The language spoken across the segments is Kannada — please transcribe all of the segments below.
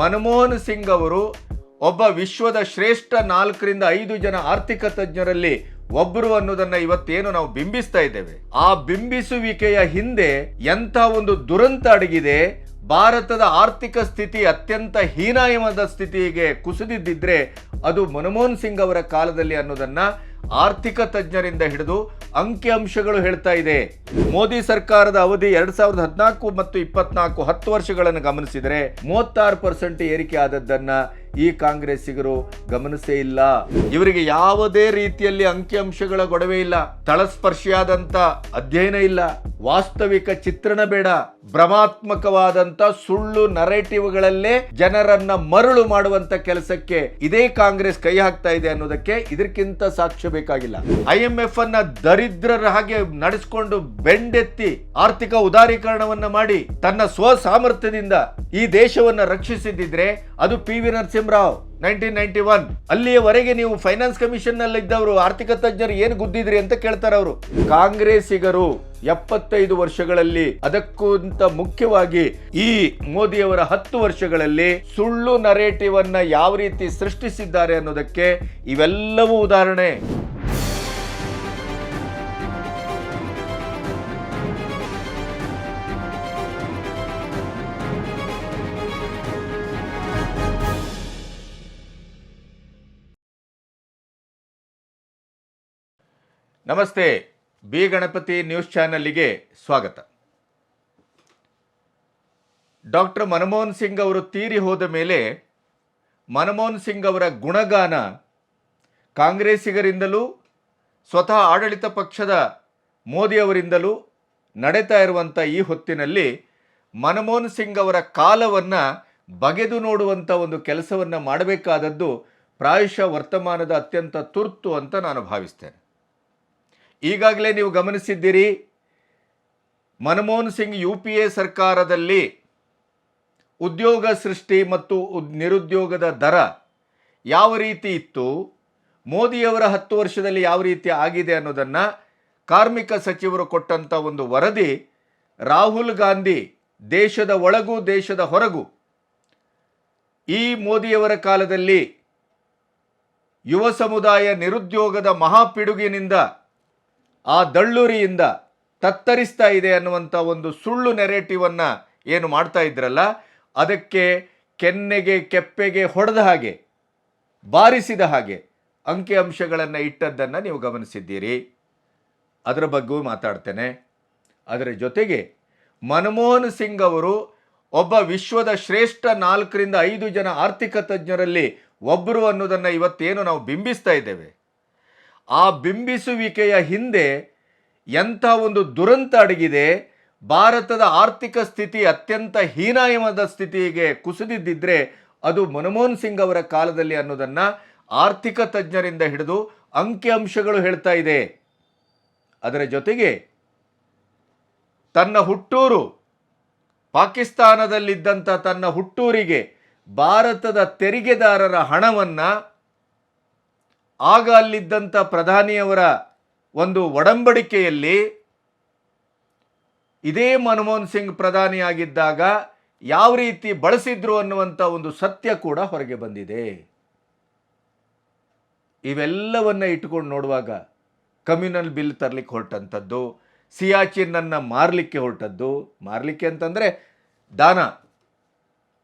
ಮನಮೋಹನ್ ಸಿಂಗ್ ಅವರು ಒಬ್ಬ ವಿಶ್ವದ ಶ್ರೇಷ್ಠ ನಾಲ್ಕರಿಂದ ಐದು ಜನ ಆರ್ಥಿಕ ತಜ್ಞರಲ್ಲಿ ಒಬ್ಬರು ಅನ್ನೋದನ್ನ ಇವತ್ತೇನು ನಾವು ಬಿಂಬಿಸ್ತಾ ಇದ್ದೇವೆ. ಆ ಬಿಂಬಿಸುವಿಕೆಯ ಹಿಂದೆ ಎಂಥ ಒಂದು ದುರಂತ ಅಡಗಿದೆ, ಭಾರತದ ಆರ್ಥಿಕ ಸ್ಥಿತಿ ಅತ್ಯಂತ ಹೀನಾಯವಾದ ಸ್ಥಿತಿಗೆ ಕುಸಿದಿದ್ದಿದ್ರೆ ಅದು ಮನಮೋಹನ್ ಸಿಂಗ್ ಅವರ ಕಾಲದಲ್ಲಿ ಅನ್ನೋದನ್ನ ಆರ್ಥಿಕ ತಜ್ಞರಿಂದ ಹಿಡಿದು ಅಂಕಿಅಂಶಗಳು ಹೇಳ್ತಾ ಇದೆ. ಮೋದಿ ಸರ್ಕಾರದ ಅವಧಿ ಎರಡ್ ಸಾವಿರದ ಹದಿನಾಲ್ಕು ಮತ್ತು ಇಪ್ಪತ್ನಾಲ್ಕು ಹತ್ತು ವರ್ಷಗಳನ್ನು ಗಮನಿಸಿದರೆ ಮೂವತ್ತಾರು ಪರ್ಸೆಂಟ್ ಏರಿಕೆ ಆದದ್ದನ್ನ ಈ ಕಾಂಗ್ರೆಸ್ಸಿಗರು ಗಮನಿಸೇ ಇಲ್ಲ. ಇವರಿಗೆ ಯಾವುದೇ ರೀತಿಯಲ್ಲಿ ಅಂಕಿಅಂಶಗಳ ಗೊಡವೆ ಇಲ್ಲ. ತಳಸ್ಪರ್ಶಿಯಾದಂತ ಅಧ್ಯಯನ ಇಲ್ಲ. ವಾಸ್ತವಿಕ ಚಿತ್ರಣ ಬೇಡ. ಭ್ರಮಾತ್ಮಕವಾದಂತ ಸುಳ್ಳು ನರೇಟಿವ್ಗಳಲ್ಲೇ ಜನರನ್ನ ಮರಳು ಮಾಡುವಂತ ಕೆಲಸಕ್ಕೆ ಇದೇ ಕಾಂಗ್ರೆಸ್ ಕೈ ಹಾಕ್ತಾ ಇದೆ ಅನ್ನೋದಕ್ಕೆ ಇದಕ್ಕಿಂತ ಸಾಕ್ಷ್ಯ ಬೇಕಾಗಿಲ್ಲ. ಐ ಎಂ ಅನ್ನ ದರಿದ್ರರ ಹಾಗೆ ನಡೆಸಿಕೊಂಡು ಬೆಂಡೆತ್ತಿ ಆರ್ಥಿಕ ಉದಾರೀಕರಣವನ್ನ ಮಾಡಿ ತನ್ನ ಸ್ವ ಸಾಮರ್ಥ್ಯದಿಂದ ಈ ದೇಶವನ್ನ ರಕ್ಷಿಸಿದ್ದಿದ್ರೆ ಅದು P V Narasimha Rao nineteen ninety one ಅಲ್ಲಿಯವರೆಗೆ ನೀವು ಫೈನಾನ್ಸ್ ಕಮಿಷನ್ನಲ್ಲಿ ಇದ್ದವರು ಆರ್ಥಿಕ ತಜ್ಞರು ಏನು ಗುದ್ದಿದ್ರಿ ಅಂತ ಕೇಳ್ತಾರೆ ಅವರು. ಕಾಂಗ್ರೆಸ್ಸಿಗರು ಎಪ್ಪತ್ತೈದು ವರ್ಷಗಳಲ್ಲಿ, ಅದಕ್ಕೂಂತ ಮುಖ್ಯವಾಗಿ ಈ ಮೋದಿಯವರ ಹತ್ತು ವರ್ಷಗಳಲ್ಲಿ ಸುಳ್ಳು ನರೇಟಿವ್ ಅನ್ನ ಯಾವ ರೀತಿ ಸೃಷ್ಟಿಸಿದ್ದಾರೆ ಅನ್ನೋದಕ್ಕೆ ಇವೆಲ್ಲವೂ ಉದಾಹರಣೆ. ನಮಸ್ತೆ, ಬಿ ಗಣಪತಿ ನ್ಯೂಸ್ ಚಾನಲ್ಗೆ ಸ್ವಾಗತ. ಡಾಕ್ಟರ್ ಮನಮೋಹನ್ ಸಿಂಗ್ ಅವರು ತೀರಿ ಹೋದ ಮೇಲೆ ಮನಮೋಹನ್ ಸಿಂಗ್ ಅವರ ಗುಣಗಾನ ಕಾಂಗ್ರೆಸ್ಸಿಗರಿಂದಲೂ, ಸ್ವತಃ ಆಡಳಿತ ಪಕ್ಷದ ಮೋದಿಯವರಿಂದಲೂ ನಡೀತಾ ಇರುವಂಥ ಈ ಹೊತ್ತಿನಲ್ಲಿ ಮನಮೋಹನ್ ಸಿಂಗ್ ಅವರ ಕಾಲವನ್ನು ಬಗೆದು ನೋಡುವಂಥ ಒಂದು ಕೆಲಸವನ್ನು ಮಾಡಬೇಕಾದದ್ದು ಪ್ರಾಯಶಃ ವರ್ತಮಾನದ ಅತ್ಯಂತ ತುರ್ತು ಅಂತ ನಾನು ಭಾವಿಸ್ತೇನೆ. ಈಗಾಗಲೇ ನೀವು ಗಮನಿಸಿದ್ದೀರಿ, Manmohan Singh U P A ಸರ್ಕಾರದಲ್ಲಿ ಉದ್ಯೋಗ ಸೃಷ್ಟಿ ಮತ್ತು ನಿರುದ್ಯೋಗದ ದರ ಯಾವ ರೀತಿ ಇತ್ತು, ಮೋದಿಯವರ ಹತ್ತು ವರ್ಷದಲ್ಲಿ ಯಾವ ರೀತಿ ಆಗಿದೆ ಅನ್ನೋದನ್ನು ಕಾರ್ಮಿಕ ಸಚಿವರು ಕೊಟ್ಟಂಥ ಒಂದು ವರದಿ ರಾಹುಲ್ ಗಾಂಧಿ ದೇಶದ ಒಳಗೂ ದೇಶದ ಹೊರಗೂ ಈ ಮೋದಿಯವರ ಕಾಲದಲ್ಲಿ ಯುವ ಸಮುದಾಯ ನಿರುದ್ಯೋಗದ ಮಹಾಪಿಡುಗಿನಿಂದ ಆ ದಳ್ಳುರಿಯಿಂದ ತತ್ತರಿಸ್ತಾ ಇದೆ ಅನ್ನುವಂಥ ಒಂದು ಸುಳ್ಳು ನೆರೇಟಿವನ್ನು ಏನು ಮಾಡ್ತಾ ಇದ್ರಲ್ಲ, ಅದಕ್ಕೆ ಕೆನ್ನೆಗೆ ಕೆಪ್ಪೆಗೆ ಹೊಡೆದ ಹಾಗೆ, ಬಾರಿಸಿದ ಹಾಗೆ ಅಂಕಿಅಂಶಗಳನ್ನು ಇಟ್ಟದ್ದನ್ನು ನೀವು ಗಮನಿಸಿದ್ದೀರಿ. ಅದರ ಬಗ್ಗೆಯೂ ಮಾತಾಡ್ತೇನೆ. ಅದರ ಜೊತೆಗೆ ಮನಮೋಹನ್ ಸಿಂಗ್ ಅವರು ಒಬ್ಬ ವಿಶ್ವದ ಶ್ರೇಷ್ಠ ನಾಲ್ಕರಿಂದ ಐದು ಜನ ಆರ್ಥಿಕ ತಜ್ಞರಲ್ಲಿ ಒಬ್ಬರು ಅನ್ನೋದನ್ನು ಇವತ್ತೇನು ನಾವು ಬಿಂಬಿಸ್ತಾ ಇದ್ದೇವೆ. ಆ ಬಿಂಬಿಸುವಿಕೆಯ ಹಿಂದೆ ಎಂಥ ಒಂದು ದುರಂತ ಅಡಗಿದೆ, ಭಾರತದ ಆರ್ಥಿಕ ಸ್ಥಿತಿ ಅತ್ಯಂತ ಹೀನಾಯವಾದ ಸ್ಥಿತಿಗೆ ಕುಸಿದಿದ್ದಿದ್ರೆ ಅದು ಮನಮೋಹನ್ ಸಿಂಗ್ ಅವರ ಕಾಲದಲ್ಲಿ ಅನ್ನೋದನ್ನು ಆರ್ಥಿಕ ತಜ್ಞರಿಂದ ಹಿಡಿದು ಅಂಕಿಅಂಶಗಳು ಹೇಳ್ತಾ ಇದೆ. ಅದರ ಜೊತೆಗೆ ತನ್ನ ಹುಟ್ಟೂರು, ಪಾಕಿಸ್ತಾನದಲ್ಲಿದ್ದಂಥ ತನ್ನ ಹುಟ್ಟೂರಿಗೆ ಭಾರತದ ತೆರಿಗೆದಾರರ ಹಣವನ್ನು ಆಗ ಅಲ್ಲಿದ್ದಂಥ ಪ್ರಧಾನಿಯವರ ಒಂದು ಒಡಂಬಡಿಕೆಯಲ್ಲಿ ಇದೇ ಮನಮೋಹನ್ ಸಿಂಗ್ ಪ್ರಧಾನಿಯಾಗಿದ್ದಾಗ ಯಾವ ರೀತಿ ಬಳಸಿದ್ರು ಅನ್ನುವಂಥ ಒಂದು ಸತ್ಯ ಕೂಡ ಹೊರಗೆ ಬಂದಿದೆ. ಇವೆಲ್ಲವನ್ನ ಇಟ್ಕೊಂಡು ನೋಡುವಾಗ ಕಮ್ಯುನಲ್ ಬಿಲ್ ತರಲಿಕ್ಕೆ ಹೊರಟಂಥದ್ದು ಸಿಯಾಚಿನನ್ನು ಮಾರಲಿಕ್ಕೆ ಹೊರಟದ್ದು, ಮಾರಲಿಕ್ಕೆ ಅಂತಂದರೆ ದಾನ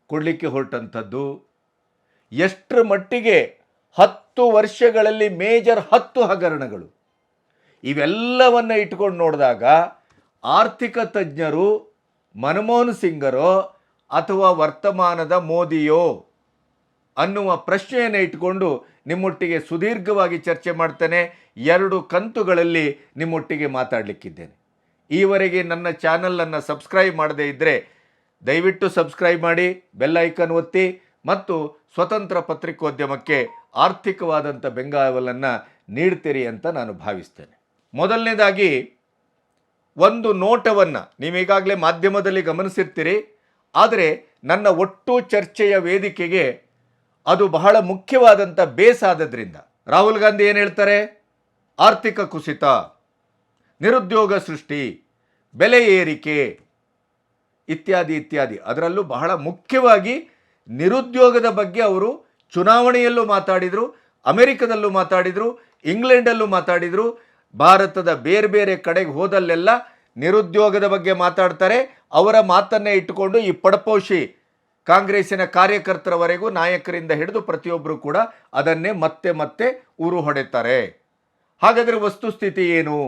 ಕೊಡಲಿಕ್ಕೆ ಹೊರಟಂಥದ್ದು, ಎಷ್ಟರ ಮಟ್ಟಿಗೆ ಹತ್ತು ವರ್ಷಗಳಲ್ಲಿ ಮೇಜರ್ ಹತ್ತು ಹಗರಣಗಳು. ಇವೆಲ್ಲವನ್ನು ಇಟ್ಕೊಂಡು ನೋಡಿದಾಗ ಆರ್ಥಿಕ ತಜ್ಞರು ಮನಮೋಹನ್ ಸಿಂಗರೋ ಅಥವಾ ವರ್ತಮಾನದ ಮೋದಿಯೋ ಅನ್ನುವ ಪ್ರಶ್ನೆಯನ್ನು ಇಟ್ಕೊಂಡು ನಿಮ್ಮೊಟ್ಟಿಗೆ ಸುದೀರ್ಘವಾಗಿ ಚರ್ಚೆ ಮಾಡ್ತೇನೆ. ಎರಡು ಕಂತುಗಳಲ್ಲಿ ನಿಮ್ಮೊಟ್ಟಿಗೆ ಮಾತಾಡಲಿಕ್ಕಿದ್ದೇನೆ. ಈವರೆಗೆ ನನ್ನ ಚಾನಲನ್ನು ಸಬ್ಸ್ಕ್ರೈಬ್ ಮಾಡದೇ ಇದ್ದರೆ ದಯವಿಟ್ಟು ಸಬ್ಸ್ಕ್ರೈಬ್ ಮಾಡಿ, ಬೆಲ್ ಐಕನ್ ಒತ್ತಿ ಮತ್ತು ಸ್ವತಂತ್ರ ಪತ್ರಿಕೋದ್ಯಮಕ್ಕೆ ಆರ್ಥಿಕವಾದಂಥ ಬೆಂಗಾವಲನ್ನು ನೀಡ್ತೀರಿ ಅಂತ ನಾನು ಭಾವಿಸ್ತೇನೆ. ಮೊದಲನೇದಾಗಿ, ಒಂದು ನೋಟವನ್ನು ನೀವೀಗಾಗಲೇ ಮಾಧ್ಯಮದಲ್ಲಿ ಗಮನಿಸಿರ್ತೀರಿ, ಆದರೆ ನನ್ನ ಒಟ್ಟು ಚರ್ಚೆಯ ವೇದಿಕೆಗೆ ಅದು ಬಹಳ ಮುಖ್ಯವಾದಂಥ ಬೇಸ್ ಆದದ್ರಿಂದ. ರಾಹುಲ್ ಗಾಂಧಿ ಏನು ಹೇಳ್ತಾರೆ? ಆರ್ಥಿಕ ಕುಸಿತ, ನಿರುದ್ಯೋಗ ಸೃಷ್ಟಿ, ಬೆಲೆ ಏರಿಕೆ ಇತ್ಯಾದಿ ಇತ್ಯಾದಿ. ಅದರಲ್ಲೂ ಬಹಳ ಮುಖ್ಯವಾಗಿ ನಿರುದ್ಯೋಗದ ಬಗ್ಗೆ ಅವರು ಚುನಾವಣೆಯಲ್ಲೂ ಮಾತಾಡಿದರು, ಅಮೆರಿಕದಲ್ಲೂ ಮಾತಾಡಿದರು, ಇಂಗ್ಲೆಂಡಲ್ಲೂ ಮಾತಾಡಿದರು. ಭಾರತದ ಬೇರೆ ಬೇರೆ ಕಡೆಗೆ ಹೋದಲ್ಲೆಲ್ಲ ನಿರುದ್ಯೋಗದ ಬಗ್ಗೆ ಮಾತಾಡ್ತಾರೆ. ಅವರ ಮಾತನ್ನೇ ಇಟ್ಟುಕೊಂಡು ಈ ಪಡಪೋಷಿ ಕಾಂಗ್ರೆಸ್ಸಿನ ಕಾರ್ಯಕರ್ತರವರೆಗೂ ನಾಯಕರಿಂದ ಹಿಡಿದು ಪ್ರತಿಯೊಬ್ಬರು ಕೂಡ ಅದನ್ನೇ ಮತ್ತೆ ಮತ್ತೆ ಉರು ಹೊಡೆತಾರೆ ಹಾಗಾದರೆ ವಸ್ತುಸ್ಥಿತಿ ಏನು?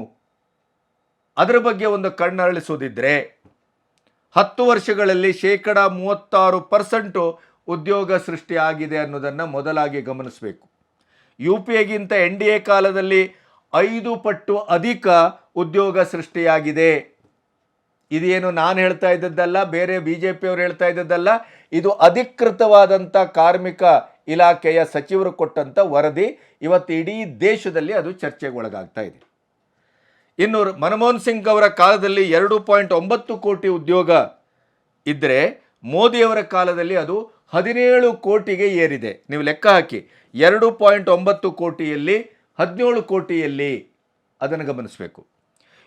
ಅದರ ಬಗ್ಗೆ ಒಂದು ಕಣ್ಣರಳಿಸೋದಿದ್ರೆ, ಹತ್ತು ವರ್ಷಗಳಲ್ಲಿ ಶೇಕಡ ಮೂವತ್ತಾರು ಪರ್ಸೆಂಟು ಉದ್ಯೋಗ ಸೃಷ್ಟಿ ಆಗಿದೆ ಅನ್ನೋದನ್ನು ಮೊದಲಾಗಿ ಗಮನಿಸಬೇಕು. ಯು ಪಿ ಎಗಿಂತ ಎನ್ ಡಿ ಎ ಕಾಲದಲ್ಲಿ ಐದು ಪಟ್ಟು ಅಧಿಕ ಉದ್ಯೋಗ ಸೃಷ್ಟಿಯಾಗಿದೆ. ಇದೇನು ನಾನು ಹೇಳ್ತಾ ಇದ್ದದ್ದಲ್ಲ, ಬೇರೆ ಬಿ ಜೆ ಪಿಯವರು ಹೇಳ್ತಾ ಇದ್ದದ್ದಲ್ಲ, ಇದು ಅಧಿಕೃತವಾದಂಥ ಕಾರ್ಮಿಕ ಇಲಾಖೆಯ ಸಚಿವರು ಕೊಟ್ಟಂಥ ವರದಿ. ಇವತ್ತು ಇಡೀ ದೇಶದಲ್ಲಿ ಅದು ಚರ್ಚೆಗೊಳಗಾಗ್ತಾ ಇದೆ. ಇನ್ನು ಮನಮೋಹನ್ ಸಿಂಗ್ ಅವರ ಕಾಲದಲ್ಲಿ ಎರಡು ಪಾಯಿಂಟ್ ಒಂಬತ್ತು ಕೋಟಿ ಉದ್ಯೋಗ ಇದ್ದರೆ ಮೋದಿಯವರ ಕಾಲದಲ್ಲಿ ಅದು ಹದಿನೇಳು ಕೋಟಿಗೆ ಏರಿದೆ. ನೀವು ಲೆಕ್ಕ ಹಾಕಿ. ಎರಡು ಪಾಯಿಂಟ್ ಒಂಬತ್ತು ಕೋಟಿಯಲ್ಲಿ, ಹದಿನೇಳು ಕೋಟಿಯಲ್ಲಿ ಅದನ್ನು ಗಮನಿಸಬೇಕು.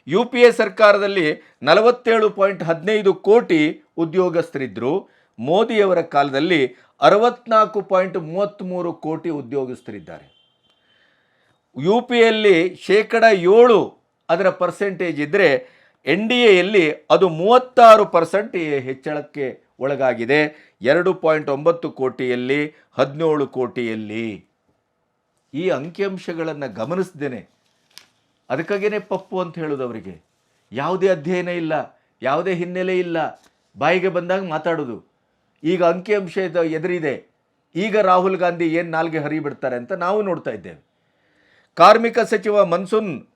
ಯು ಪಿ ಎ ಸರ್ಕಾರದಲ್ಲಿ ನಲವತ್ತೇಳು ಪಾಯಿಂಟ್ ಹದಿನೈದು ಕೋಟಿ ಉದ್ಯೋಗಸ್ಥರಿದ್ದರು ಮೋದಿಯವರ ಕಾಲದಲ್ಲಿ ಅರವತ್ನಾಲ್ಕು ಪಾಯಿಂಟ್ ಮೂವತ್ತ್ಮೂರು ಕೋಟಿ ಉದ್ಯೋಗಸ್ಥರಿದ್ದಾರೆ. ಯು ಪಿ ಎಲ್ಲಿ ಶೇಕಡ ಏಳು ಅದರ ಪರ್ಸೆಂಟೇಜ್ ಇದ್ದರೆ ಎನ್ ಡಿ ಎಯಲ್ಲಿ ಅದು ಮೂವತ್ತಾರು ಪರ್ಸೆಂಟ್ ಹೆಚ್ಚಳಕ್ಕೆ ಒಳಗಾಗಿದೆ. ಎರಡು ಪಾಯಿಂಟ್ ಒಂಬತ್ತು ಕೋಟಿಯಲ್ಲಿ, ಹದಿನೇಳು ಕೋಟಿಯಲ್ಲಿ. ಈ ಅಂಕಿಅಂಶಗಳನ್ನು ಗಮನಿಸ್ದೇನೆ. ಅದಕ್ಕಾಗೇನೆ ಪಪ್ಪು ಅಂತ ಹೇಳೋದು ಅವರಿಗೆ ಯಾವುದೇ ಅಧ್ಯಯನ ಇಲ್ಲ, ಯಾವುದೇ ಹಿನ್ನೆಲೆ ಇಲ್ಲ, ಬಾಯಿಗೆ ಬಂದಾಗ ಮಾತಾಡೋದು. ಈಗ ಅಂಕಿಅಂಶ ಇದು ಎದುರಿದೆ. ಈಗ ರಾಹುಲ್ ಗಾಂಧಿ ಏನು ನಾಲ್ಗೆ ಹರಿಬಿಡ್ತಾರೆ ಅಂತ ನಾವು ನೋಡ್ತಾ ಇದ್ದೇವೆ. ಕಾರ್ಮಿಕ ಸಚಿವ ಮನ್ಸೂನ್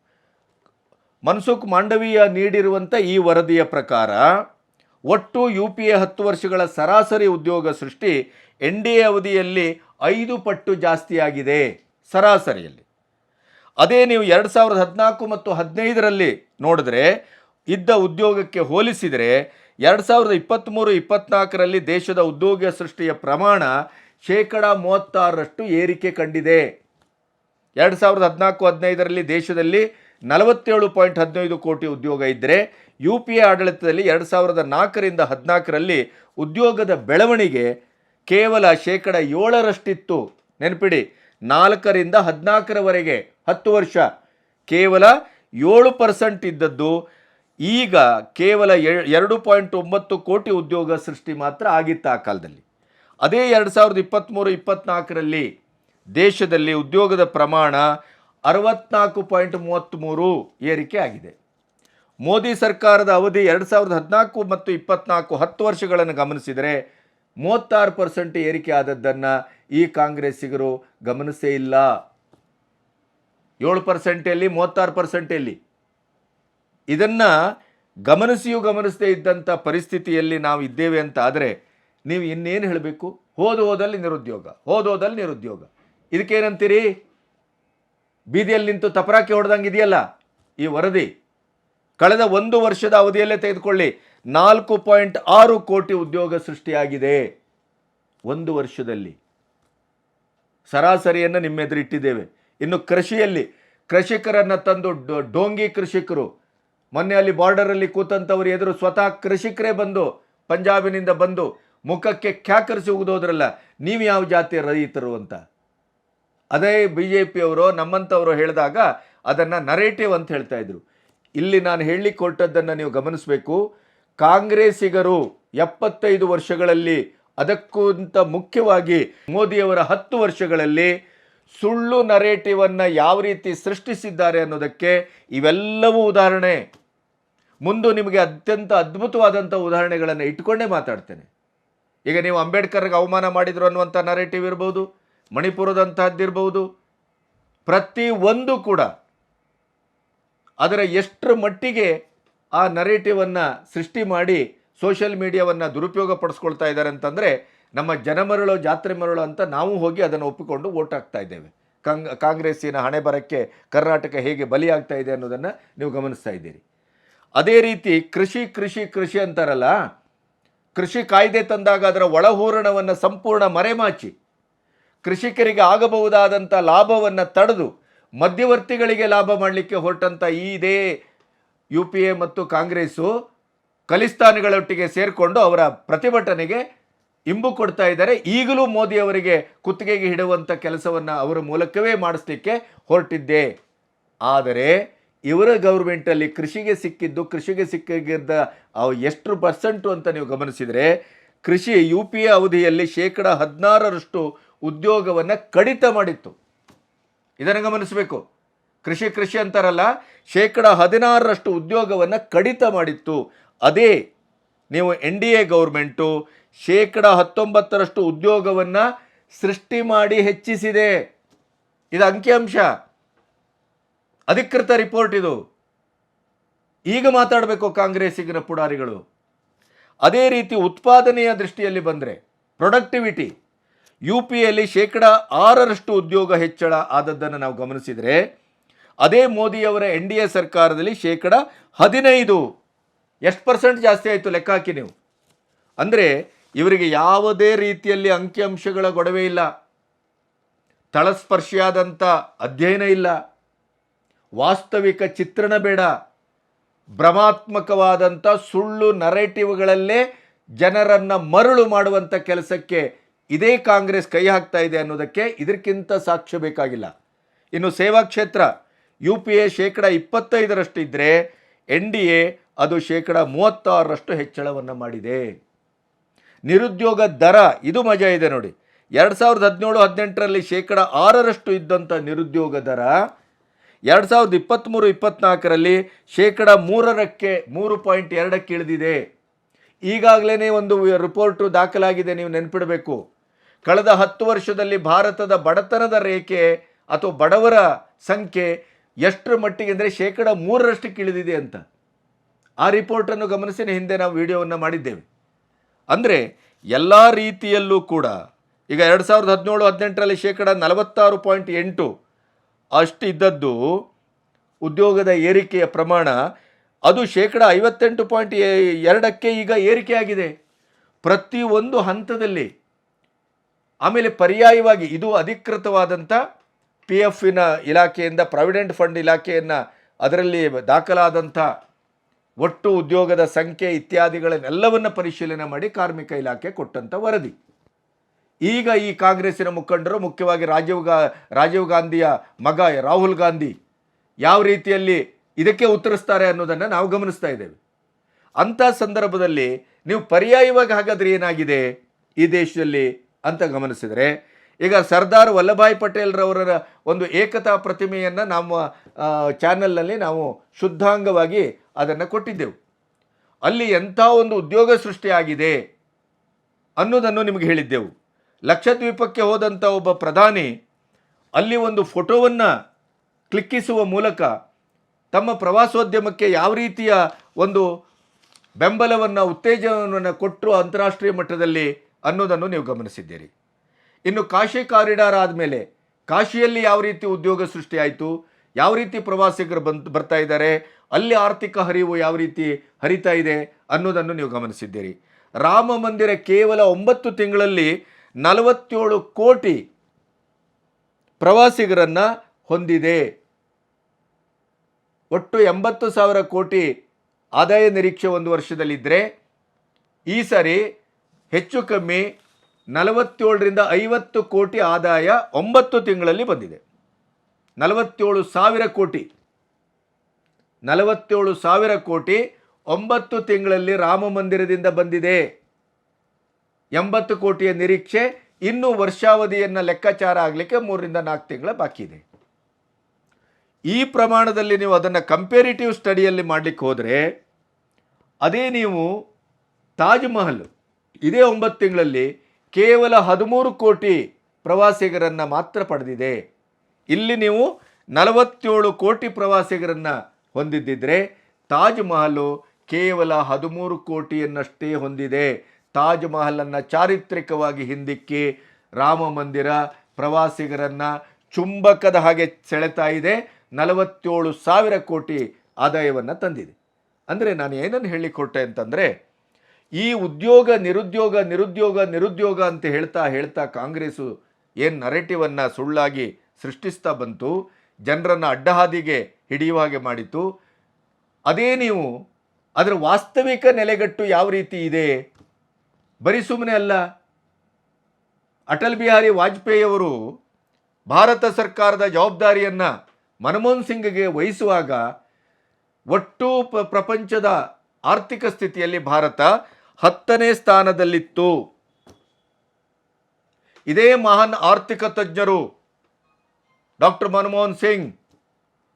ಮನ್ಸುಖ್ ಮಾಂಡವೀಯ ನೀಡಿರುವಂಥ ಈ ವರದಿಯ ಪ್ರಕಾರ ಒಟ್ಟು ಯು ಪಿ ಎ ಹತ್ತು ವರ್ಷಗಳ ಸರಾಸರಿ ಉದ್ಯೋಗ ಸೃಷ್ಟಿ ಎನ್ ಡಿ ಎ ಅವಧಿಯಲ್ಲಿ ಐದು ಪಟ್ಟು ಜಾಸ್ತಿಯಾಗಿದೆ ಸರಾಸರಿಯಲ್ಲಿ. ಅದೇ ನೀವು ಎರಡು ಸಾವಿರದ ಹದಿನಾಲ್ಕು ಮತ್ತು ಹದಿನೈದರಲ್ಲಿ ನೋಡಿದ್ರೆ, ಇದ್ದ ಉದ್ಯೋಗಕ್ಕೆ ಹೋಲಿಸಿದರೆ ಎರಡು ಸಾವಿರದ ಇಪ್ಪತ್ತ್ಮೂರು, ಇಪ್ಪತ್ತ್ನಾಲ್ಕರಲ್ಲಿ ದೇಶದ ಉದ್ಯೋಗ ಸೃಷ್ಟಿಯ ಪ್ರಮಾಣ ಶೇಕಡ ಮೂವತ್ತಾರರಷ್ಟು ಏರಿಕೆ ಕಂಡಿದೆ. ಎರಡು ಸಾವಿರದ ಹದಿನಾಲ್ಕು, ಹದಿನೈದರಲ್ಲಿ ದೇಶದಲ್ಲಿ ನಲವತ್ತೇಳು ಪಾಯಿಂಟ್ ಹದಿನೈದು ಕೋಟಿ ಉದ್ಯೋಗ ಇದ್ದರೆ ಯು ಪಿ ಎ ಆಡಳಿತದಲ್ಲಿ ಎರಡು ಸಾವಿರದ ನಾಲ್ಕರಿಂದ ಹದಿನಾಲ್ಕರಲ್ಲಿ ಉದ್ಯೋಗದ ಬೆಳವಣಿಗೆ ಕೇವಲ ಶೇಕಡ ಏಳರಷ್ಟಿತ್ತು. ನೆನಪಿಡಿ, ನಾಲ್ಕರಿಂದ ಹದಿನಾಲ್ಕರವರೆಗೆ ಹತ್ತು ವರ್ಷ. ಕೇವಲ ಏಳು ಪರ್ಸೆಂಟ್ ಇದ್ದದ್ದು ಈಗ ಕೇವಲ ಎರಡು ಪಾಯಿಂಟ್ ಒಂಬತ್ತು ಕೋಟಿ ಉದ್ಯೋಗ ಸೃಷ್ಟಿ ಮಾತ್ರ ಆಗಿತ್ತು ಆ ಕಾಲದಲ್ಲಿ. ಅದೇ ಎರಡು ಸಾವಿರದ ಇಪ್ಪತ್ತ್ಮೂರು ಇಪ್ಪತ್ತ್ನಾಲ್ಕರಲ್ಲಿ ದೇಶದಲ್ಲಿ ಉದ್ಯೋಗದ ಪ್ರಮಾಣ ಅರವತ್ನಾಲ್ಕು ಪಾಯಿಂಟ್ ಮೂವತ್ತ್ಮೂರು ಏರಿಕೆ ಆಗಿದೆ. ಮೋದಿ ಸರ್ಕಾರದ ಅವಧಿ ಎರಡು ಸಾವಿರದ ಹದಿನಾಲ್ಕು ಮತ್ತು ಇಪ್ಪತ್ನಾಲ್ಕು ಹತ್ತು ವರ್ಷಗಳನ್ನು ಗಮನಿಸಿದರೆ ಮೂವತ್ತಾರು ಪರ್ಸೆಂಟ್ ಏರಿಕೆ ಆದದ್ದನ್ನು ಈ ಕಾಂಗ್ರೆಸ್ಸಿಗರು ಗಮನಿಸೇ ಇಲ್ಲ. ಏಳು ಪರ್ಸೆಂಟಲ್ಲಿ ಮೂವತ್ತಾರು ಪರ್ಸೆಂಟಲ್ಲಿ ಇದನ್ನು ಗಮನಿಸಿಯೂ ಗಮನಿಸದೇ ಇದ್ದಂಥ ಪರಿಸ್ಥಿತಿಯಲ್ಲಿ ನಾವು ಇದ್ದೇವೆ ಅಂತ ಆದರೆ ನೀವು ಇನ್ನೇನು ಹೇಳಬೇಕು? ಹೋದ ಹೋದಲ್ಲಿ ನಿರುದ್ಯೋಗ, ಹೋದ ಹೋದಲ್ಲಿ ನಿರುದ್ಯೋಗ. ಇದಕ್ಕೇನಂತೀರಿ? ಬೀದಿಯಲ್ಲಿ ನಿಂತು ತಪರಾಕಿ ಹೊಡೆದಂಗೆ ಇದೆಯಲ್ಲ ಈ ವರದಿ. ಕಳೆದ ಒಂದು ವರ್ಷದ ಅವಧಿಯಲ್ಲೇ ತೆಗೆದುಕೊಳ್ಳಿ. ನಾಲ್ಕು ಪಾಯಿಂಟ್ ಆರು ಕೋಟಿ ಉದ್ಯೋಗ ಸೃಷ್ಟಿಯಾಗಿದೆ. ಒಂದು ವರ್ಷದಲ್ಲಿ ಸರಾಸರಿಯನ್ನು ನಿಮ್ಮೆದುರಿಟ್ಟಿದ್ದೇವೆ. ಇನ್ನು ಕೃಷಿಯಲ್ಲಿ ಕೃಷಿಕರನ್ನು ತಂದು ಡೋಂಗಿ ಕೃಷಿಕರು, ಮೊನ್ನೆ ಅಲ್ಲಿ ಬಾರ್ಡರಲ್ಲಿ ಕೂತಂಥವ್ರು ಎದುರು ಸ್ವತಃ ಕೃಷಿಕರೇ ಬಂದು, ಪಂಜಾಬಿನಿಂದ ಬಂದು ಮುಖಕ್ಕೆ ಖ್ಯಾಕರಿಸಿ ಉಗಿದೋದ್ರಲ್ಲ, ನೀವು ಯಾವ ಜಾತಿಯ ರೈತರು ಅಂತ. ಅದೇ ಬಿ ಜೆ ಪಿಯವರು ನಮ್ಮಂಥವರು ಹೇಳಿದಾಗ ಅದನ್ನು ನರೇಟಿವ್ ಅಂತ ಹೇಳ್ತಾ ಇದ್ರು. ಇಲ್ಲಿ ನಾನು ಹೇಳಲಿಕ್ಕೆ ನೀವು ಗಮನಿಸಬೇಕು. ಕಾಂಗ್ರೆಸ್ಸಿಗರು ಎಪ್ಪತ್ತೈದು ವರ್ಷಗಳಲ್ಲಿ, ಅದಕ್ಕಿಂತ ಮುಖ್ಯವಾಗಿ ಮೋದಿಯವರ ಹತ್ತು ವರ್ಷಗಳಲ್ಲಿ ಸುಳ್ಳು ನರೇಟಿವನ್ನು ಯಾವ ರೀತಿ ಸೃಷ್ಟಿಸಿದ್ದಾರೆ ಅನ್ನೋದಕ್ಕೆ ಇವೆಲ್ಲವೂ ಉದಾಹರಣೆ. ಮುಂದೆ ನಿಮಗೆ ಅತ್ಯಂತ ಅದ್ಭುತವಾದಂಥ ಉದಾಹರಣೆಗಳನ್ನು ಇಟ್ಕೊಂಡೇ ಮಾತಾಡ್ತೇನೆ. ಈಗ ನೀವು ಅಂಬೇಡ್ಕರ್ಗೆ ಅವಮಾನ ಮಾಡಿದ್ರು ಅನ್ನುವಂಥ ನರೇಟಿವ್ ಇರ್ಬೋದು, ಮಣಿಪುರದಂತಹದ್ದಿರ್ಬೋದು, ಪ್ರತಿ ಒಂದು ಕೂಡ ಅದರ ಎಷ್ಟರ ಮಟ್ಟಿಗೆ ಆ ನರೇಟಿವನ್ನು ಸೃಷ್ಟಿ ಮಾಡಿ ಸೋಷಿಯಲ್ ಮೀಡಿಯಾವನ್ನು ದುರುಪಯೋಗ ಪಡಿಸ್ಕೊಳ್ತಾ ಇದ್ದಾರೆ ಅಂತಂದರೆ ನಮ್ಮ ಜನಮರಳು, ಜಾತ್ರೆ ಮರಳು ಅಂತ ನಾವು ಹೋಗಿ ಅದನ್ನು ಒಪ್ಪಿಕೊಂಡು ಓಟ್ ಹಾಕ್ತಾ ಇದ್ದೇವೆ. ಕಾಂಗ್, ಕಾಂಗ್ರೆಸ್ಸಿನ ಹಣೆ ಬರಕ್ಕೆ ಕರ್ನಾಟಕ ಹೇಗೆ ಬಲಿಯಾಗ್ತಾ ಇದೆ ಅನ್ನೋದನ್ನು ನೀವು ಗಮನಿಸ್ತಾ ಇದ್ದೀರಿ. ಅದೇ ರೀತಿ ಕೃಷಿ ಕೃಷಿ ಕೃಷಿ ಅಂತಾರಲ್ಲ, ಕೃಷಿ ಕಾಯ್ದೆ ತಂದಾಗ ಅದರ ಒಳಹೂರಣವನ್ನು ಸಂಪೂರ್ಣ ಮರೆಮಾಚಿ, ಕೃಷಿಕರಿಗೆ ಆಗಬಹುದಾದಂಥ ಲಾಭವನ್ನು ತಡೆದು ಮಧ್ಯವರ್ತಿಗಳಿಗೆ ಲಾಭ ಮಾಡಲಿಕ್ಕೆ ಹೊರಟಂಥ ಈ ಇದೇ ಯು ಪಿ ಎ ಮತ್ತು ಕಾಂಗ್ರೆಸ್ಸು ಖಲಿಸ್ತಾನಿಗಳೊಟ್ಟಿಗೆ ಸೇರಿಕೊಂಡು ಅವರ ಪ್ರತಿಭಟನೆಗೆ ಇಂಬು ಕೊಡ್ತಾ ಇದ್ದಾರೆ. ಈಗಲೂ ಮೋದಿ ಅವರಿಗೆ ಕುತ್ತಿಗೆಗೆ ಹಿಡುವಂಥ ಕೆಲಸವನ್ನು ಅವರ ಮೂಲಕವೇ ಮಾಡಿಸ್ಲಿಕ್ಕೆ ಹೊರಟಿದ್ದೆ. ಆದರೆ ಇವರ ಗೌರ್ಮೆಂಟಲ್ಲಿ ಕೃಷಿಗೆ ಸಿಕ್ಕಿದ್ದು, ಕೃಷಿಗೆ ಸಿಕ್ಕಿದ್ದ ಎಷ್ಟು ಪರ್ಸೆಂಟು ಅಂತ ನೀವು ಗಮನಿಸಿದರೆ ಕೃಷಿ ಯು ಪಿ ಎ ಅವಧಿಯಲ್ಲಿ ಶೇಕಡ ಹದಿನಾರರಷ್ಟು ಉದ್ಯೋಗವನ್ನು ಕಡಿತ ಮಾಡಿತ್ತು. ಇದನ್ನು ಗಮನಿಸಬೇಕು ಕೃಷಿ ಕೃಷಿ ಅಂತಾರಲ್ಲ, ಶೇಕಡ ಹದಿನಾರರಷ್ಟು ಉದ್ಯೋಗವನ್ನು ಕಡಿತ ಮಾಡಿತ್ತು. ಅದೇ ನೀವು ಎನ್ ಡಿ ಎ ಗೌರ್ಮೆಂಟು ಶೇಕಡ ಹತ್ತೊಂಬತ್ತರಷ್ಟು ಉದ್ಯೋಗವನ್ನು ಸೃಷ್ಟಿ ಮಾಡಿ ಹೆಚ್ಚಿಸಿದೆ. ಇದು ಅಂಕಿಅಂಶ. ಅಧಿಕೃತ ರಿಪೋರ್ಟ್ ಇದು. ಈಗ ಮಾತಾಡಬೇಕು ಕಾಂಗ್ರೆಸ್ಸಿಗಿನ ಪುಡಾರಿಗಳು. ಅದೇ ರೀತಿ ಉತ್ಪಾದನೆಯ ದೃಷ್ಟಿಯಲ್ಲಿ ಬಂದರೆ ಪ್ರೊಡಕ್ಟಿವಿಟಿ ಯು ಪಿಯಲ್ಲಿ ಶೇಕಡ ಆರರಷ್ಟು ಉದ್ಯೋಗ ಹೆಚ್ಚಳ ಆದದ್ದನ್ನು ನಾವು ಗಮನಿಸಿದರೆ, ಅದೇ ಮೋದಿಯವರ ಎನ್ ಡಿ ಎ ಸರ್ಕಾರದಲ್ಲಿ ಶೇಕಡ ಹದಿನೈದು, ಎಷ್ಟು ಪರ್ಸೆಂಟ್ ಜಾಸ್ತಿ ಆಯಿತು ಲೆಕ್ಕ ಹಾಕಿ ನೀವು? ಅಂದರೆ ಇವರಿಗೆ ಯಾವುದೇ ರೀತಿಯಲ್ಲಿ ಅಂಕಿಅಂಶಗಳ ಗೊಡವೆ ಇಲ್ಲ. ತಳಸ್ಪರ್ಶಿಯಾದಂಥ ಅಧ್ಯಯನ ಇಲ್ಲ. ವಾಸ್ತವಿಕ ಚಿತ್ರಣ ಬೇಡ. ಭ್ರಮಾತ್ಮಕವಾದಂಥ ಸುಳ್ಳು ನರೇಟಿವ್ಗಳಲ್ಲೇ ಜನರನ್ನು ಮರಳು ಮಾಡುವಂಥ ಕೆಲಸಕ್ಕೆ ಇದೇ ಕಾಂಗ್ರೆಸ್ ಕೈ ಹಾಕ್ತಾ ಇದೆ ಅನ್ನೋದಕ್ಕೆ ಇದಕ್ಕಿಂತ ಸಾಕ್ಷ್ಯ ಬೇಕಾಗಿಲ್ಲ. ಇನ್ನು ಸೇವಾ ಕ್ಷೇತ್ರ, ಯು ಪಿ ಎ ಶೇಕಡ ಇಪ್ಪತ್ತೈದರಷ್ಟು ಇದ್ದರೆ ಎನ್ ಡಿ ಎ ಅದು ಶೇಕಡ ಮೂವತ್ತಾರರಷ್ಟು ಹೆಚ್ಚಳವನ್ನು ಮಾಡಿದೆ. ನಿರುದ್ಯೋಗ ದರ, ಇದು ಮಜಾ ಇದೆ ನೋಡಿ. ಎರಡು ಸಾವಿರದ ಹದಿನೇಳು, ಹದಿನೆಂಟರಲ್ಲಿ ಶೇಕಡ ಆರರಷ್ಟು ಇದ್ದಂಥ ನಿರುದ್ಯೋಗ ದರ, ಎರಡು ಸಾವಿರದ ಇಪ್ಪತ್ತ್ಮೂರು ಇಪ್ಪತ್ತ್ನಾಲ್ಕರಲ್ಲಿ ಶೇಕಡ ಮೂರರಕ್ಕೆ ಮೂರು ಪಾಯಿಂಟ್ ಎರಡಕ್ಕೆ ಇಳಿದಿದೆ. ಈಗಾಗಲೇ ಒಂದು ರಿಪೋರ್ಟು ದಾಖಲಾಗಿದೆ, ನೀವು ನೆನ್ಪಿಡಬೇಕು. ಕಳೆದ ಹತ್ತು ವರ್ಷದಲ್ಲಿ ಭಾರತದ ಬಡತನದ ರೇಖೆ ಅಥವಾ ಬಡವರ ಸಂಖ್ಯೆ ಎಷ್ಟರ ಮಟ್ಟಿಗೆ ಅಂದರೆ ಶೇಕಡ ಮೂರರಷ್ಟಕ್ಕೆ ಇಳಿದಿದೆ ಅಂತ. ಆ ರಿಪೋರ್ಟನ್ನು ಗಮನಿಸಿ ಹಿಂದೆ ನಾವು ವಿಡಿಯೋವನ್ನು ಮಾಡಿದ್ದೇವೆ. ಅಂದರೆ ಎಲ್ಲ ರೀತಿಯಲ್ಲೂ ಕೂಡ ಈಗ ಎರಡು ಸಾವಿರದ ಹದಿನೇಳು, ಹದಿನೆಂಟರಲ್ಲಿ ಶೇಕಡ ನಲವತ್ತಾರು ಪಾಯಿಂಟ್ ಎಂಟು ಅಷ್ಟು ಇದ್ದದ್ದು ಉದ್ಯೋಗದ ಏರಿಕೆಯ ಪ್ರಮಾಣ, ಅದು ಶೇಕಡ ಐವತ್ತೆಂಟು ಪಾಯಿಂಟ್ ಎರಡಕ್ಕೆ ಈಗ ಏರಿಕೆಯಾಗಿದೆ. ಪ್ರತಿಯೊಂದು ಹಂತದಲ್ಲಿ ಆಮೇಲೆ ಪರ್ಯಾಯವಾಗಿ ಇದು ಅಧಿಕೃತವಾದಂಥ ಪಿ ಎಫ್ನ ಇಲಾಖೆಯಿಂದ ಪ್ರಾವಿಡೆಂಟ್ ಫಂಡ್ ಇಲಾಖೆಯನ್ನು ಅದರಲ್ಲಿ ದಾಖಲಾದಂಥ ಒಟ್ಟು ಉದ್ಯೋಗದ ಸಂಖ್ಯೆ ಇತ್ಯಾದಿಗಳನ್ನೆಲ್ಲವನ್ನು ಪರಿಶೀಲನೆ ಮಾಡಿ ಕಾರ್ಮಿಕ ಇಲಾಖೆ ಕೊಟ್ಟಂಥ ವರದಿ. ಈಗ ಈ ಕಾಂಗ್ರೆಸ್ಸಿನ ಮುಖಂಡರು, ಮುಖ್ಯವಾಗಿ ರಾಜೀವ್ ಗಾ, ರಾಜೀವ್ ಗಾಂಧಿಯ ಮಗ ರಾಹುಲ್ ಗಾಂಧಿ ಯಾವ ರೀತಿಯಲ್ಲಿ ಇದಕ್ಕೆ ಉತ್ತರಿಸ್ತಾರೆ ಅನ್ನೋದನ್ನು ನಾವು ಗಮನಿಸ್ತಾ ಇದ್ದೇವೆ. ಅಂಥ ಸಂದರ್ಭದಲ್ಲಿ ನೀವು ಪರ್ಯಾಯವಾಗಿ ಹಾಗಾದರೆ ಏನಾಗಿದೆ? ಈ ದೇಶದಲ್ಲಿ ಅಂತ ಗಮನಿಸಿದರೆ, ಈಗ ಸರ್ದಾರ್ ವಲ್ಲಭಾಯ್ ಪಟೇಲ್ರವರ ಒಂದು ಏಕತಾ ಪ್ರತಿಮೆಯನ್ನು ನಮ್ಮ ಚಾನೆಲ್ನಲ್ಲಿ ನಾವು ಶುದ್ಧಾಂಗವಾಗಿ ಅದನ್ನು ಕೊಟ್ಟಿದ್ದೆವು. ಅಲ್ಲಿ ಎಂಥ ಒಂದು ಉದ್ಯೋಗ ಸೃಷ್ಟಿಯಾಗಿದೆ ಅನ್ನೋದನ್ನು ನಿಮಗೆ ಹೇಳಿದ್ದೆವು. ಲಕ್ಷದ್ವೀಪಕ್ಕೆ ಹೋದಂಥ ಒಬ್ಬ ಪ್ರಧಾನಿ ಅಲ್ಲಿ ಒಂದು ಫೋಟೋವನ್ನು ಕ್ಲಿಕ್ಕಿಸುವ ಮೂಲಕ ತಮ್ಮ ಪ್ರವಾಸೋದ್ಯಮಕ್ಕೆ ಯಾವ ರೀತಿಯ ಒಂದು ಬೆಂಬಲವನ್ನು, ಉತ್ತೇಜನವನ್ನು ಕೊಟ್ಟರು ಅಂತಾರಾಷ್ಟ್ರೀಯ ಮಟ್ಟದಲ್ಲಿ ಅನ್ನೋದನ್ನು ನೀವು ಗಮನಿಸಿದ್ದೀರಿ. ಇನ್ನು ಕಾಶಿ ಕಾರಿಡಾರ್ ಆದಮೇಲೆ ಕಾಶಿಯಲ್ಲಿ ಯಾವ ರೀತಿ ಉದ್ಯೋಗ ಸೃಷ್ಟಿಯಾಯಿತು, ಯಾವ ರೀತಿ ಪ್ರವಾಸಿಗರು ಬಂದು, ಬರ್ತಾ ಇದ್ದಾರೆ, ಅಲ್ಲಿ ಆರ್ಥಿಕ ಹರಿವು ಯಾವ ರೀತಿ ಹರಿತಾ ಇದೆ ಅನ್ನೋದನ್ನು ನೀವು ಗಮನಿಸಿದ್ದೀರಿ. ರಾಮ ಮಂದಿರ ಕೇವಲ ಒಂಬತ್ತು ತಿಂಗಳಲ್ಲಿ ನಲವತ್ತೇಳು ಕೋಟಿ ಪ್ರವಾಸಿಗರನ್ನು ಹೊಂದಿದೆ. ಒಟ್ಟು ಎಂಬತ್ತು ಸಾವಿರ ಕೋಟಿ ಆದಾಯ ನಿರೀಕ್ಷೆ ಒಂದು ವರ್ಷದಲ್ಲಿದ್ದರೆ ಈ ಸಾರಿ ಹೆಚ್ಚು ಕಮ್ಮಿ ನಲವತ್ತೇಳರಿಂದ ಐವತ್ತು ಕೋಟಿ ಆದಾಯ ಒಂಬತ್ತು ತಿಂಗಳಲ್ಲಿ ಬಂದಿದೆ. ನಲವತ್ತೇಳು ಸಾವಿರ ಕೋಟಿ. ನಲವತ್ತೇಳು ಸಾವಿರ ಕೋಟಿ ಒಂಬತ್ತು ತಿಂಗಳಲ್ಲಿ ರಾಮ ಮಂದಿರದಿಂದ ಬಂದಿದೆ. ಎಂಬತ್ತು ಕೋಟಿಯ ನಿರೀಕ್ಷೆ ಇನ್ನೂ ವರ್ಷಾವಧಿಯನ್ನು ಲೆಕ್ಕಾಚಾರ ಆಗಲಿಕ್ಕೆ ಮೂರರಿಂದ ನಾಲ್ಕು ತಿಂಗಳ ಬಾಕಿ ಇದೆ. ಈ ಪ್ರಮಾಣದಲ್ಲಿ ನೀವು ಅದನ್ನು ಕಂಪೇರಿಟಿವ್ ಸ್ಟಡಿಯಲ್ಲಿ ಮಾಡಲಿಕ್ಕೆ ಹೋದರೆ ಅದೇ ನೀವು ತಾಜ್ ಮಹಲ್ ಇದೇ ಒಂಬತ್ತು ತಿಂಗಳಲ್ಲಿ ಕೇವಲ ಹದಿಮೂರು ಕೋಟಿ ಪ್ರವಾಸಿಗರನ್ನು ಮಾತ್ರ ಪಡೆದಿದೆ. ಇಲ್ಲಿ ನೀವು ನಲವತ್ತೇಳು ಕೋಟಿ ಪ್ರವಾಸಿಗರನ್ನು ಹೊಂದಿದ್ದಿದ್ರೆ ತಾಜ್ ಮಹಲು ಕೇವಲ ಹದಿಮೂರು ಕೋಟಿಯನ್ನಷ್ಟೇ ಹೊಂದಿದೆ. ತಾಜ್ ಮಹಲನ್ನು ಚಾರಿತ್ರಿಕವಾಗಿ ಹಿಂದಿಕ್ಕಿ ರಾಮ ಮಂದಿರ ಪ್ರವಾಸಿಗರನ್ನು ಚುಂಬಕದ ಹಾಗೆ ಸೆಳೆತಾ ಇದೆ. ನಲವತ್ತೇಳು ಸಾವಿರ ಕೋಟಿ ಆದಾಯವನ್ನು ತಂದಿದೆ. ಅಂದರೆ ನಾನು ಏನನ್ನು ಹೇಳಿಕೊಟ್ಟೆ ಅಂತಂದರೆ ಈ ಉದ್ಯೋಗ, ನಿರುದ್ಯೋಗ ನಿರುದ್ಯೋಗ ನಿರುದ್ಯೋಗ ಅಂತ ಹೇಳ್ತಾ ಹೇಳ್ತಾ ಕಾಂಗ್ರೆಸ್ಸು ಏನು ನರೇಟಿವನ್ನು ಸುಳ್ಳಾಗಿ ಸೃಷ್ಟಿಸ್ತಾ ಬಂತು, ಜನರನ್ನು ಅಡ್ಡಹಾದಿಗೆ ಹಿಡಿಯುವ ಹಾಗೆ ಮಾಡಿತು ಅದೇ ನೀವು ಅದರ ವಾಸ್ತವಿಕ ನೆಲೆಗಟ್ಟು ಯಾವ ರೀತಿ ಇದೆ? ಬರೀ ಸುಮ್ಮನೆ ಅಲ್ಲ. ಅಟಲ್ ಬಿಹಾರಿ ವಾಜಪೇಯಿಯವರು ಭಾರತ ಸರ್ಕಾರದ ಜವಾಬ್ದಾರಿಯನ್ನು ಮನಮೋಹನ್ ಸಿಂಗ್ಗೆ ವಹಿಸುವಾಗ ಒಟ್ಟು ಪ್ರಪಂಚದ ಆರ್ಥಿಕ ಸ್ಥಿತಿಯಲ್ಲಿ ಭಾರತ ಹತ್ತನೇ ಸ್ಥಾನದಲ್ಲಿತ್ತು. ಇದೇ ಮಹಾನ್ ಆರ್ಥಿಕ ತಜ್ಞರು ಡಾಕ್ಟರ್ ಮನಮೋಹನ್ ಸಿಂಗ್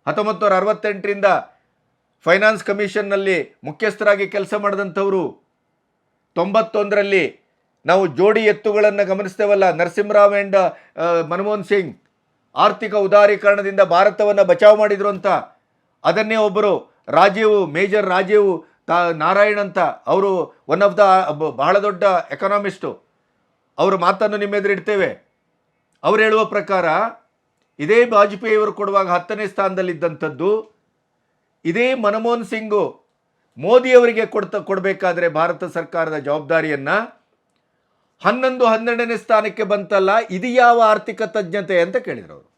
ಹತ್ತೊಂಬತ್ತು ನೂರ ಅರವತ್ತೆಂಟರಿಂದ ಫೈನಾನ್ಸ್ ಕಮಿಷನ್ನಲ್ಲಿ ಮುಖ್ಯಸ್ಥರಾಗಿ ಕೆಲಸ ಮಾಡಿದಂಥವರು. ತೊಂಬತ್ತೊಂದರಲ್ಲಿ ನಾವು ಜೋಡಿ ಎತ್ತುಗಳನ್ನು ಗಮನಿಸ್ತೇವಲ್ಲ, ನರಸಿಂಹರಾವ್ ಆ್ಯಂಡ್ ಮನಮೋಹನ್ ಸಿಂಗ್. ಆರ್ಥಿಕ ಉದಾರೀಕರಣದಿಂದ ಭಾರತವನ್ನು ಬಚಾವ್ ಮಾಡಿದ್ರು ಅಂತ. ಅದನ್ನೇ ಒಬ್ಬರು ರಾಜೀವ್, ಮೇಜರ್ ರಾಜೀವ್ ತಾ ನಾರಾಯಣ್ ಅಂತ ಅವರು ಒನ್ ಆಫ್ ದ ಬಹಳ ದೊಡ್ಡ ಎಕನಾಮಿಸ್ಟು ಅವರ ಮಾತನ್ನು ನಿಮ್ಮ ಎದುರಿಡ್ತೇವೆ ಅವ್ರು ಹೇಳುವ ಪ್ರಕಾರ, ಇದೇ ವಾಜಪೇಯಿಯವರು ಕೊಡುವಾಗ ಹತ್ತನೇ ಸ್ಥಾನದಲ್ಲಿದ್ದಂಥದ್ದು, ಇದೇ ಮನಮೋಹನ್ ಸಿಂಗು ಮೋದಿಯವರಿಗೆ ಕೊಡ್ತ, ಕೊಡಬೇಕಾದ್ರೆ ಭಾರತ ಸರ್ಕಾರದ ಜವಾಬ್ದಾರಿಯನ್ನು, ಹನ್ನೊಂದು, ಹನ್ನೆರಡನೇ ಸ್ಥಾನಕ್ಕೆ ಬಂತಲ್ಲ, ಇದು ಯಾವ ಆರ್ಥಿಕ ತಜ್ಞತೆ ಅಂತ ಕೇಳಿದರು ಅವರು.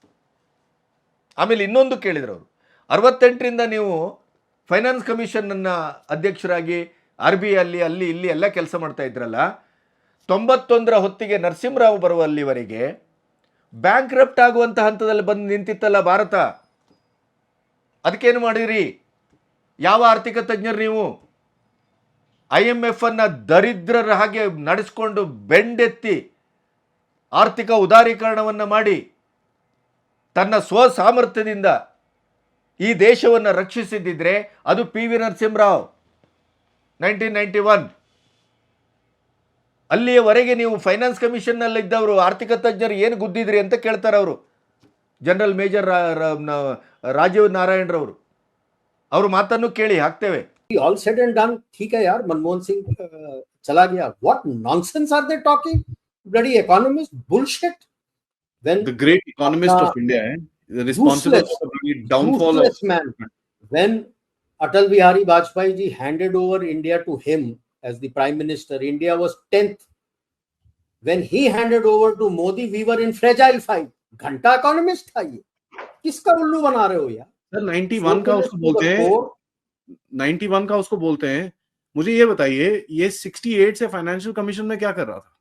ಆಮೇಲೆ ಇನ್ನೊಂದು ಕೇಳಿದರು ಅವರು. ಅರವತ್ತೆಂಟರಿಂದ ನೀವು ಫೈನಾನ್ಸ್ ಕಮಿಷನನ್ನು ಅಧ್ಯಕ್ಷರಾಗಿ ಆರ್ ಬಿ ಅಲ್ಲಿ ಅಲ್ಲಿ, ಇಲ್ಲಿ ಎಲ್ಲ ಕೆಲಸ ಮಾಡ್ತಾ ಇದ್ರಲ್ಲ, ತೊಂಬತ್ತೊಂದರ ಹೊತ್ತಿಗೆ ನರಸಿಂಹರಾವ್ ಬರುವಲ್ಲಿವರೆಗೆ ಬ್ಯಾಂಕ್ ರಪ್ಟ್ ಆಗುವಂಥ ಹಂತದಲ್ಲಿ ಬಂದು ನಿಂತಿತ್ತಲ್ಲ ಭಾರತ. ಅದಕ್ಕೇನು ಮಾಡಿರಿ? ಯಾವ ಆರ್ಥಿಕ ತಜ್ಞರು ನೀವು? ಐ ಎಂ ಎಫ್ ಅನ್ನು ದರಿದ್ರರ ಹಾಗೆ ನಡೆಸ್ಕೊಂಡು ಬೆಂಡೆತ್ತಿ ಆರ್ಥಿಕ ಉದಾರೀಕರಣವನ್ನು ಮಾಡಿ ತನ್ನ ಸ್ವ ಸಾಮರ್ಥ್ಯದಿಂದ ಈ ದೇಶವನ್ನು ರಕ್ಷಿಸಿದ್ದಿದ್ರೆ ಅದು P V Narasimha Rao nineteen ninety one ಅಲ್ಲಿಯವರೆಗೆ ನೀವು ಫೈನಾನ್ಸ್ ಕಮಿಷನ್ನಲ್ಲಿ ಇದ್ದವರು ಆರ್ಥಿಕ ತಜ್ಞರು ಏನು ಗುದ್ದಿದ್ರಿ ಅಂತ ಕೇಳ್ತಾರೆ ಅವರು ಜನರಲ್ ಮೇಜರ್ ರಾ- ರಾ- ನ- ರಾಜೀವ್ ನಾರಾಯಣರವರು ಅವ್ರ ಮಾತನ್ನು ಕೇಳಿ ಹಾಕ್ತೇವೆ ऑल सेड एंड डन ठीक है यार मनमोहन सिंह अ, चला गया what nonsense are they talking bloody economist bullshit when the great economist Uh, of India, eh? Responsible for the downfall of man when atal bihari vajpayee ji handed over india to him as the prime minister india was 10th when he handed over to modi we were in fragile fight घंटा इकोनॉमिस्ट था ये किसका उल्लू बना रहे हो यार सर 91 का उसको बोलते हैं 91 का उसको बोलते हैं मुझे ये बताइए ये 68 से फाइनेंशियल कमीशन में क्या कर रहा था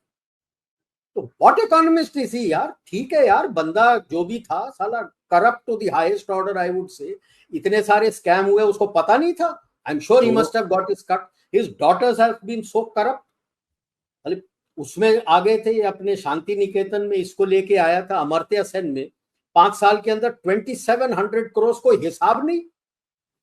तो व्हाट इकोनॉमिस्ट इज़ ही यार? ठीक है यार बंदा जो भी था साला corrupt to the highest order I would say इतने सारे स्कैम हुए उसको पता नहीं था। I am sure he must have got his cut his daughters have been so corrupt अरे उसमें आ गए थे अपने शांति निकेतन में इसको लेके आया था अमर्त्य सेन में। पाँच साल के अंदर ट्वेंटी सेवन हंड्रेड करोड़ कोई हिसाब नहीं।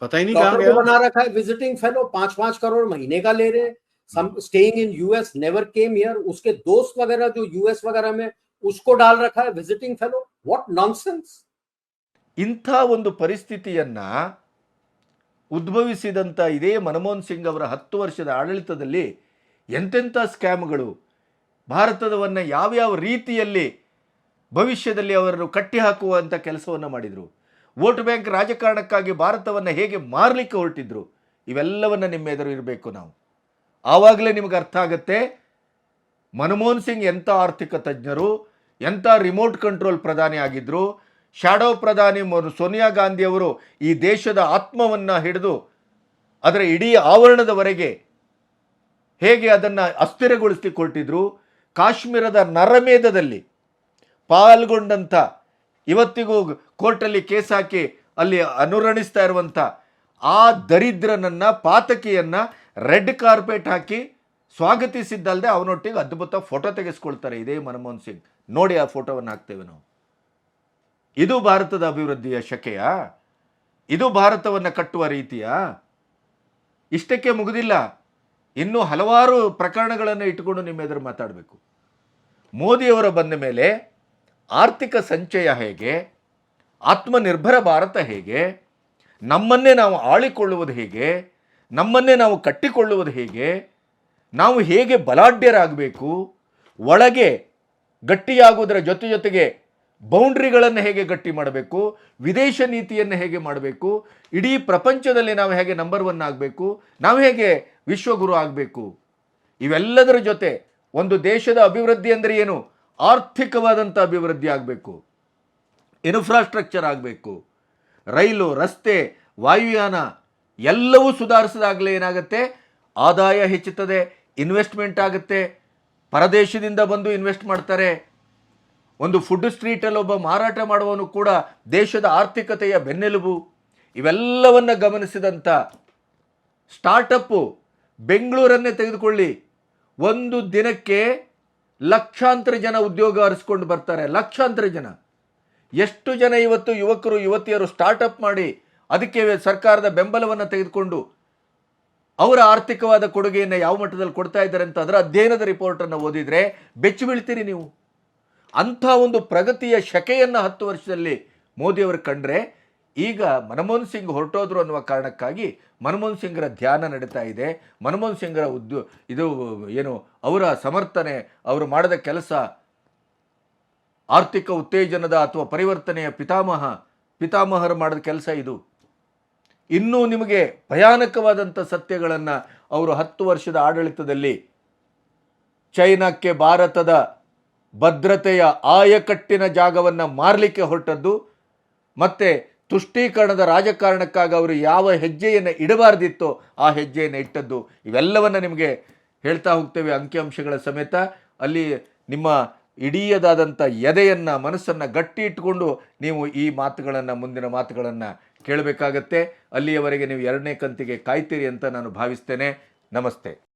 पता ही नहीं कहाँ गया। बना रखा है विजिटिंग फेलो पाँच पाँच करोड़ महीने का ले रहे some staying in US never came here उसके दोस्त वगैरह जो यूएस वगैरह में उसको डाल रखा है विजिटिंग फेलो व्हाट नॉनसेंस ಇಂಥ ಒಂದು ಪರಿಸ್ಥಿತಿಯನ್ನ ಉದ್ಭವಿಸಿದಂಥ ಇದೇ ಮನಮೋಹನ್ ಸಿಂಗ್ ಅವರ ಹತ್ತು ವರ್ಷದ ಆಡಳಿತದಲ್ಲಿ ಎಂತೆಂಥ ಸ್ಕ್ಯಾಮ್ಗಳು ಭಾರತದವನ್ನು ಯಾವ್ಯಾವ ರೀತಿಯಲ್ಲಿ ಭವಿಷ್ಯದಲ್ಲಿ ಅವರನ್ನು ಕಟ್ಟಿ ಹಾಕುವಂಥ ಕೆಲಸವನ್ನು ಮಾಡಿದರು ವೋಟ್ ಬ್ಯಾಂಕ್ ರಾಜಕಾರಣಕ್ಕಾಗಿ ಭಾರತವನ್ನು ಹೇಗೆ ಮಾರಲಿಕ್ಕೆ ಹೊರಟಿದ್ರು ಇವೆಲ್ಲವನ್ನು ನಿಮ್ಮ ಎದುರು ಇರಬೇಕು ನಾವು ಆವಾಗಲೇ ನಿಮಗೆ ಅರ್ಥ ಆಗುತ್ತೆ. ಮನಮೋಹನ್ ಸಿಂಗ್ ಎಂಥ ಆರ್ಥಿಕ ತಜ್ಞರು, ಎಂಥ ರಿಮೋಟ್ ಕಂಟ್ರೋಲ್ ಪ್ರಧಾನಿ ಆಗಿದ್ದರು ಶಾಡೋ ಪ್ರಧಾನಿ ಸೋನಿಯಾ ಗಾಂಧಿಯವರು ಈ ದೇಶದ ಆತ್ಮವನ್ನು ಹಿಡಿದು ಅದರ ಇಡೀ ಆವರಣದವರೆಗೆ ಹೇಗೆ ಅದನ್ನು ಅಸ್ಥಿರಗೊಳಿಸಿಕೊಳ್ತಿದ್ರು ಕಾಶ್ಮೀರದ ನರಮೇಧದಲ್ಲಿ ಪಾಲ್ಗೊಂಡಂಥ, ಇವತ್ತಿಗೂ ಕೋರ್ಟಲ್ಲಿ ಕೇಸ್ ಹಾಕಿ ಅಲ್ಲಿ ಅನುರಣಿಸ್ತಾ ಇರುವಂಥ ಆ ದರಿದ್ರನನ್ನು, ಪಾತಕಿಯನ್ನು ರೆಡ್ ಕಾರ್ಪೆಟ್ ಹಾಕಿ ಸ್ವಾಗತಿಸಿದ್ದಲ್ಲದೆ ಅವನೊಟ್ಟಿಗೆ ಅದ್ಭುತ ಫೋಟೋ ತೆಗೆಸ್ಕೊಳ್ತಾರೆ ಇದೇ ಮನಮೋಹನ್ ಸಿಂಗ್. ನೋಡಿ ಆ ಫೋಟೋವನ್ನು ಹಾಕ್ತೇವೆ ನಾವು. ಇದು ಭಾರತದ ಅಭಿವೃದ್ಧಿಯ ಶಕೆಯ? ಇದು ಭಾರತವನ್ನು ಕಟ್ಟುವ ರೀತಿಯ? ಇಷ್ಟಕ್ಕೆ ಮುಗಿದಿಲ್ಲ. ಇನ್ನೂ ಹಲವಾರು ಪ್ರಕರಣಗಳನ್ನು ಇಟ್ಟುಕೊಂಡು ನಿಮ್ಮ ಎದುರು ಮಾತಾಡಬೇಕು. ಮೋದಿಯವರ ಬಂದ ಮೇಲೆ ಆರ್ಥಿಕ ಸಂಚಯ ಹೇಗೆ? ಆತ್ಮನಿರ್ಭರ ಭಾರತ ಹೇಗೆ? ನಮ್ಮನ್ನೇ ನಾವು ಆಳಿಕೊಳ್ಳುವುದು ಹೇಗೆ? ನಮ್ಮನ್ನೇ ನಾವು ಕಟ್ಟಿಕೊಳ್ಳುವುದು ಹೇಗೆ? ನಾವು ಹೇಗೆ ಬಲಾಢ್ಯರಾಗಬೇಕು? ಒಳಗೆ ಗಟ್ಟಿಯಾಗುವುದರ ಜೊತೆ ಜೊತೆಗೆ ಬೌಂಡ್ರಿಗಳನ್ನು ಹೇಗೆ ಗಟ್ಟಿ ಮಾಡಬೇಕು? ವಿದೇಶ ನೀತಿಯನ್ನು ಹೇಗೆ ಮಾಡಬೇಕು? ಇಡೀ ಪ್ರಪಂಚದಲ್ಲಿ ನಾವು ಹೇಗೆ ನಂಬರ್ ಒನ್ ಆಗಬೇಕು? ನಾವು ಹೇಗೆ ವಿಶ್ವಗುರು ಆಗಬೇಕು? ಇವೆಲ್ಲದರ ಜೊತೆ ಒಂದು ದೇಶದ ಅಭಿವೃದ್ಧಿ ಅಂದರೆ ಏನು? ಆರ್ಥಿಕವಾದಂಥ ಅಭಿವೃದ್ಧಿ ಆಗಬೇಕು. ಇನ್ಫ್ರಾಸ್ಟ್ರಕ್ಚರ್ ಆಗಬೇಕು. ರೈಲು, ರಸ್ತೆ, ವಾಯುಯಾನ ಎಲ್ಲವೂ ಸುಧಾರಿಸಿದಾಗಲೇ ಏನಾಗುತ್ತೆ? ಆದಾಯ ಹೆಚ್ಚುತ್ತದೆ, ಇನ್ವೆಸ್ಟ್ಮೆಂಟ್ ಆಗುತ್ತೆ, ಪರದೇಶದಿಂದ ಬಂದು ಇನ್ವೆಸ್ಟ್ ಮಾಡ್ತಾರೆ. ಒಂದು ಫುಡ್ ಸ್ಟ್ರೀಟಲ್ಲಿ ಒಬ್ಬ ಮಾರಾಟ ಮಾಡುವವನು ಕೂಡ ದೇಶದ ಆರ್ಥಿಕತೆಯ ಬೆನ್ನೆಲುಬು. ಇವೆಲ್ಲವನ್ನು ಗಮನಿಸಿದಂಥ ಸ್ಟಾರ್ಟಪ್ಪು ಬೆಂಗಳೂರನ್ನೇ ತೆಗೆದುಕೊಳ್ಳಿ. ಒಂದು ದಿನಕ್ಕೆ ಲಕ್ಷಾಂತರ ಜನ ಉದ್ಯೋಗ ಅರಿಸ್ಕೊಂಡು ಬರ್ತಾರೆ, ಲಕ್ಷಾಂತರ ಜನ. ಎಷ್ಟು ಜನ ಇವತ್ತು ಯುವಕರು, ಯುವತಿಯರು ಸ್ಟಾರ್ಟಪ್ ಮಾಡಿ ಅದಕ್ಕೆ ಸರ್ಕಾರದ ಬೆಂಬಲವನ್ನು ತೆಗೆದುಕೊಂಡು ಅವರ ಆರ್ಥಿಕವಾದ ಕೊಡುಗೆಯನ್ನು ಯಾವ ಮಟ್ಟದಲ್ಲಿ ಕೊಡ್ತಾ ಇದ್ದಾರೆ ಅಂತ ಅದರ ಅಧ್ಯಯನದ ರಿಪೋರ್ಟನ್ನು ಓದಿದರೆ ಬೆಚ್ಚಿ ಬೀಳ್ತೀರಿ ನೀವು. ಅಂಥ ಒಂದು ಪ್ರಗತಿಯ ಶಕೆಯನ್ನು ಹತ್ತು ವರ್ಷದಲ್ಲಿ ಮೋದಿಯವರು ಕಂಡ್ರೆ ಈಗ ಮನಮೋಹನ್ ಸಿಂಗ್ ಹೊರಟೋದ್ರು ಅನ್ನುವ ಕಾರಣಕ್ಕಾಗಿ ಮನಮೋಹನ್ ಸಿಂಗ್ರ ಧ್ಯಾನ ನಡೀತಾ ಇದೆ. ಮನಮೋಹನ್ ಸಿಂಗ್ರ ಉದ್ಯೋ ಇದು ಏನು ಅವರ ಸಮರ್ಥನೆ, ಅವರು ಮಾಡಿದ ಕೆಲಸ ಆರ್ಥಿಕ ಉತ್ತೇಜನದ ಅಥವಾ ಪರಿವರ್ತನೆಯ ಪಿತಾಮಹ, ಪಿತಾಮಹರು ಮಾಡಿದ ಕೆಲಸ ಇದು. ಇನ್ನೂ ನಿಮಗೆ ಭಯಾನಕವಾದಂಥ ಸತ್ಯಗಳನ್ನು ಅವರು ಹತ್ತು ವರ್ಷದ ಆಡಳಿತದಲ್ಲಿ ಚೈನಾಕ್ಕೆ ಭಾರತದ ಭದ್ರತೆಯ ಆಯಕಟ್ಟಿನ ಜಾಗವನ್ನು ಮಾರಲಿಕ್ಕೆ ಹೊರಟದ್ದು, ಮತ್ತು ತುಷ್ಟೀಕರಣದ ರಾಜಕಾರಣಕ್ಕಾಗಿ ಅವರು ಯಾವ ಹೆಜ್ಜೆಯನ್ನು ಇಡಬಾರ್ದಿತ್ತೋ ಆ ಹೆಜ್ಜೆಯನ್ನು ಇಟ್ಟದ್ದು. ಇವೆಲ್ಲವನ್ನು ನಿಮಗೆ ಹೇಳ್ತಾ ಹೋಗ್ತೇವೆ ಅಂಕಿಅಂಶಗಳ ಸಮೇತ. ಅಲ್ಲಿ ನಿಮ್ಮ ಇಡೀಯದಾದಂಥ ಎದೆಯನ್ನು, ಮನಸ್ಸನ್ನು ಗಟ್ಟಿ ಇಟ್ಟುಕೊಂಡು ನೀವು ಈ ಮಾತುಗಳನ್ನು, ಮುಂದಿನ ಮಾತುಗಳನ್ನು ಕೇಳಬೇಕಾಗತ್ತೆ. ಅಲ್ಲಿಯವರೆಗೆ ನೀವು ಎರಡನೇ ಕಂತಿಗೆ ಕಾಯ್ತೀರಿ ಅಂತ ನಾನು ಭಾವಿಸ್ತೇನೆ. ನಮಸ್ತೆ.